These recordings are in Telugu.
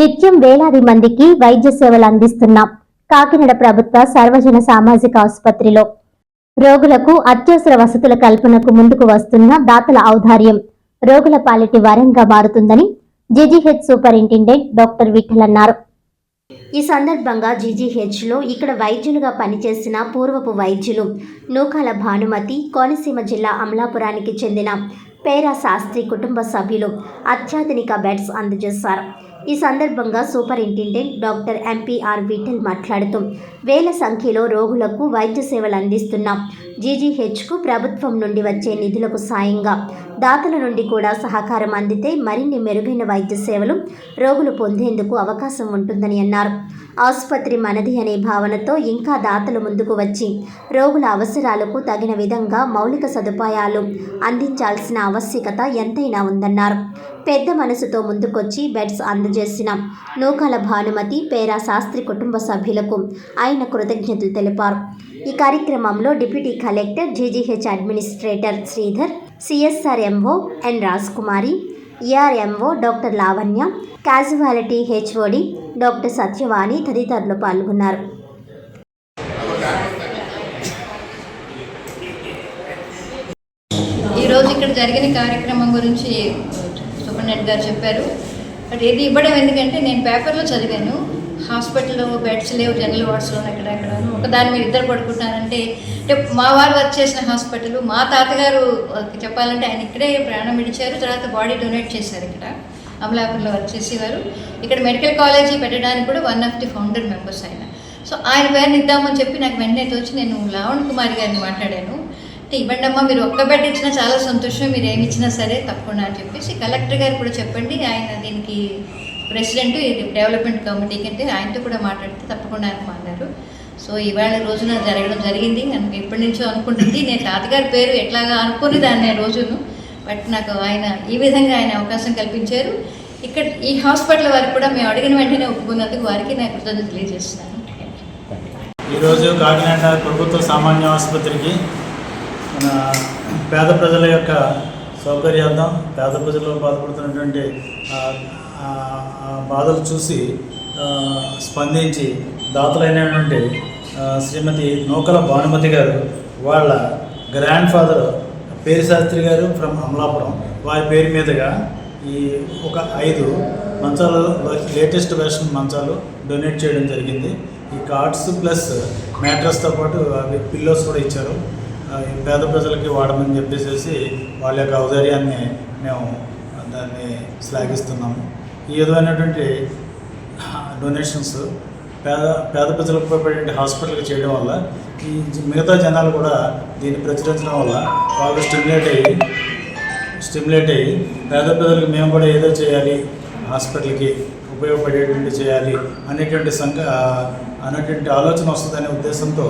నిత్యం వేలాది మందికి వైద్య సేవలు అందిస్తున్నాం. కాకినాడ ప్రభుత్వ సర్వజన సామాజిక ఆసుపత్రిలో. రోగులకు అత్యవసర వసతుల కల్పనకు ముందుకు వస్తున్న దాతల ఔదార్యం. రోగుల పాలిటి వరంగా మారుతుందని జీజీహెచ్ సూపరింటెండెంట్ డాక్టర్ విఠల్ అన్నారు. ఈ సందర్భంగా జీజీహెచ్లో ఇక్కడ వైద్యులుగా పనిచేసిన పూర్వపు వైద్యులు నూకాల భానుమతి కోనసీమ జిల్లా అమలాపురానికి చెందిన పేరా శాస్త్రి కుటుంబ సభ్యులు అత్యాధునిక బెడ్స్ అందజేశారు. ఈ సందర్భంగా సూపరింటెండెంట్ డాక్టర్ ఎంపీఆర్ విఠల్ మాట్లాడుతూ వేల సంఖ్యలో రోగులకు వైద్య సేవలు అందిస్తున్నాం జీజీహెచ్కు ప్రభుత్వం నుండి వచ్చే నిధులకు సాయంగా దాతల నుండి కూడా సహకారం అందితే మరిన్ని మెరుగైన వైద్య సేవలు రోగులు పొందేందుకు అవకాశం ఉంటుందని అన్నారు. ఆసుపత్రి మనది అనే భావనతో ఇంకా దాతలు ముందుకు వచ్చి రోగుల అవసరాలకు తగిన విధంగా మౌలిక సదుపాయాలు అందించాల్సిన ఆవశ్యకత ఎంతైనా ఉందన్నారు. పెద్ద మనసుతో ముందుకొచ్చి బెడ్స్ అందజేసిన నూకాల భానుమతి పేరా శాస్త్రి కుటుంబ సభ్యులకు ఆయన కృతజ్ఞతలు తెలిపారు. ఈ కార్యక్రమంలో deputy collector GGH administrator Sridhar CSR MO N Rajkumari ERMO doctor Lavanya casualty HOD doctor Satyavani తదితరులు పాల్గొన్నారు. ఈరోజు ఇక్కడ జరిగిన కార్యక్రమం గురించి సూపరింటెండెంట్ గారు చెప్పారు. బట్ ఇది ఇవ్వడం ఎందుకంటే నేను పేపర్లో చదివాను. హాస్పిటల్లో బెడ్స్ లేవు జనరల్ వార్డ్స్లో ఎక్కడ ఒక దాని మీద ఇద్దరు పడుకుంటానంటే అంటే మా వారు వర్క్ చేసిన హాస్పిటల్ మా తాతగారు చెప్పాలంటే ఆయన ఇక్కడే ప్రాణం విడిచారు. తర్వాత బాడీ డొనేట్ చేశారు ఇక్కడ. అమలాపూర్లో వర్క్ చేసేవారు. ఇక్కడ మెడికల్ కాలేజీ పెట్టడానికి కూడా one of the founder members ఆయన. సో ఆయన పేరుని ఇద్దామని చెప్పి నాకు వెంటనే తోచి నేను లావణ్ కుమార్ గారిని మాట్లాడాను. ఇవ్వండి అమ్మా మీరు ఒక్క బెడ్ ఇచ్చినా చాలా సంతోషం మీరు ఏమి ఇచ్చినా సరే తప్పకుండా అని చెప్పేసి కలెక్టర్ గారు కూడా చెప్పండి. ఆయన దీనికి ప్రెసిడెంట్ ఇది డెవలప్మెంట్ కమిటీకి అంటే ఆయనతో కూడా మాట్లాడితే తప్పకుండా ఆయన అన్నారు. సో ఇవాళ రోజున జరగడం జరిగింది. నాకు ఎప్పటి నుంచో అనుకుంటుంది. నేను తాతగారి పేరు ఎట్లాగా అనుకుని దాన్ని రోజును. బట్ నాకు ఆయన ఈ విధంగా ఆయన అవకాశం కల్పించారు. ఇక్కడ ఈ హాస్పిటల్ వారికి కూడా మేము అడిగిన వెంటనే ఒప్పుకున్నందుకు వారికి నేను కృతజ్ఞతలు తెలియజేస్తున్నాను. ఈరోజు కాకినాడ ప్రభుత్వ సామాన్య ఆసుపత్రికి మన పేద ప్రజల యొక్క సౌకర్యార్థం పేద ప్రజలు బాధపడుతున్నటువంటి బాధలు చూసి స్పందించి దాతలైనటువంటి శ్రీమతి నూకల భానుమతి గారు వాళ్ళ గ్రాండ్ ఫాదర్ పేరు శాస్త్రి గారు ఫ్రమ్ అమలాపురం. వారి పేరు మీదుగా ఈ ఒక ఐదు మంచాలు లేటెస్ట్ వెర్షన్ మంచాలు డొనేట్ చేయడం జరిగింది. ఈ కార్డ్స్ ప్లస్ మ్యాట్రస్తో పాటు అవి పిల్లోస్ కూడా ఇచ్చారు. పేద ప్రజలకి వాడమని చెప్పేసి వాళ్ళ యొక్క ఔదార్యాన్ని మేము దాన్ని శ్లాఘిస్తున్నాము. ఈ విధమైనటువంటి డొనేషన్స్ పేద పేద ప్రజలకు ఉపయోగపడే హాస్పిటల్కి చేయడం వల్ల ఈ మిగతా జనాలు కూడా దీన్ని ప్రచురించడం వల్ల వాళ్ళు స్టిమ్యులేట్ అయ్యి స్టిమ్యులేట్ అయ్యి పేద ప్రజలకు మేము కూడా ఏదో చేయాలి హాస్పిటల్కి ఉపయోగపడేటువంటి చేయాలి అనేటువంటి సంఘ అనేటువంటి ఆలోచన వస్తుందనే ఉద్దేశంతో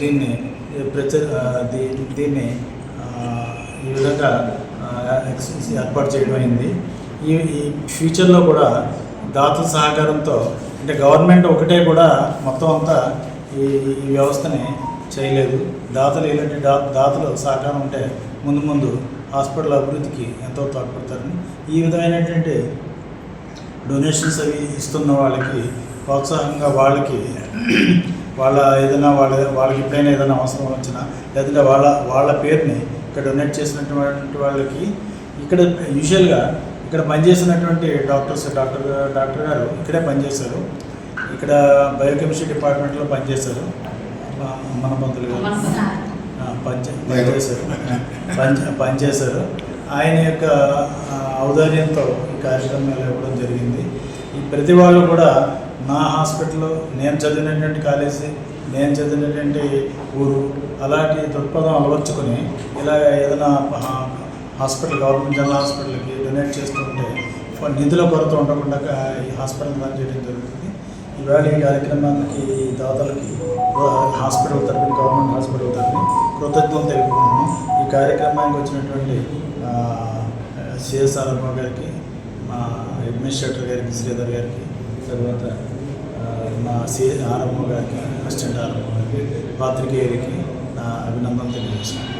దీన్ని ప్రచ దీ- దీన్ని ఈ విధంగా ఏర్పాటు చేయడం అయింది. ఈ ఈ ఫ్యూచర్లో కూడా దాతల సహకారంతో అంటే గవర్నమెంట్ ఒకటే కూడా మొత్తం అంతా ఈ ఈ వ్యవస్థని చేయలేదు. దాతలు ఇలాంటి దా దాతలు సహకారం ఉంటే ముందు ముందు హాస్పిటల్ అభివృద్ధికి ఎంతో తోడ్పడతారని ఈ విధమైనటువంటి డొనేషన్స్ అవి ఇస్తున్న వాళ్ళకి ప్రోత్సాహంగా వాళ్ళకి వాళ్ళ ఏదైనా వాళ్ళ వాళ్ళకి ఎప్పుడైనా ఏదైనా అవసరం వచ్చినా లేదంటే వాళ్ళ వాళ్ళ పేరుని ఇక్కడ డొనేట్ చేసినటువంటి వాళ్ళకి ఇక్కడ యూజువల్గా ఇక్కడ పనిచేసినటువంటి డాక్టర్స్ డాక్టర్ డాక్టర్ గారు ఇక్కడే పనిచేశారు. ఇక్కడ బయోకెమిస్ట్రీ డిపార్ట్మెంట్లో పనిచేశారు. మన పంతులు గారు. పనిచేశారు. పని పనిచేశారు ఆయన యొక్క ఔదార్యంతో ఈ కార్యక్రమాలు ఇవ్వడం జరిగింది. ఈ ప్రతి వాళ్ళు కూడా నా హాస్పిటల్లో నేను చదివినటువంటి కాలేజీ నేను చదివినటువంటి ఊరు అలాంటి దృక్పథం అలవర్చుకొని ఇలా ఏదైనా హాస్పిటల్ గవర్నమెంట్ జనరల్ హాస్పిటల్కి డొనేట్ చేస్తుంటే నిధుల కొరత ఉండకుండా ఈ హాస్పిటల్ రన్ చేయడం జరుగుతుంది. ఈవేళ ఈ కార్యక్రమానికి దాతలకి హాస్పిటల్ తరపున గవర్నమెంట్ హాస్పిటల్ తరపున కృతజ్ఞతలు తెలుపుకుంటున్నాం ఈ కార్యక్రమానికి వచ్చినటువంటి సిఎస్ఆర్ గారికి మా అడ్మినిస్ట్రేటర్ గారికి శ్రీధర్ గారికి తర్వాత ఆ, మా సి ఆర్ఎంఓ గారికి అసిస్టెంట్ ఆర్ఎంఓ గారికి పాత్రికేయులకి నా అభినందన తెలియజేస్తున్నాను.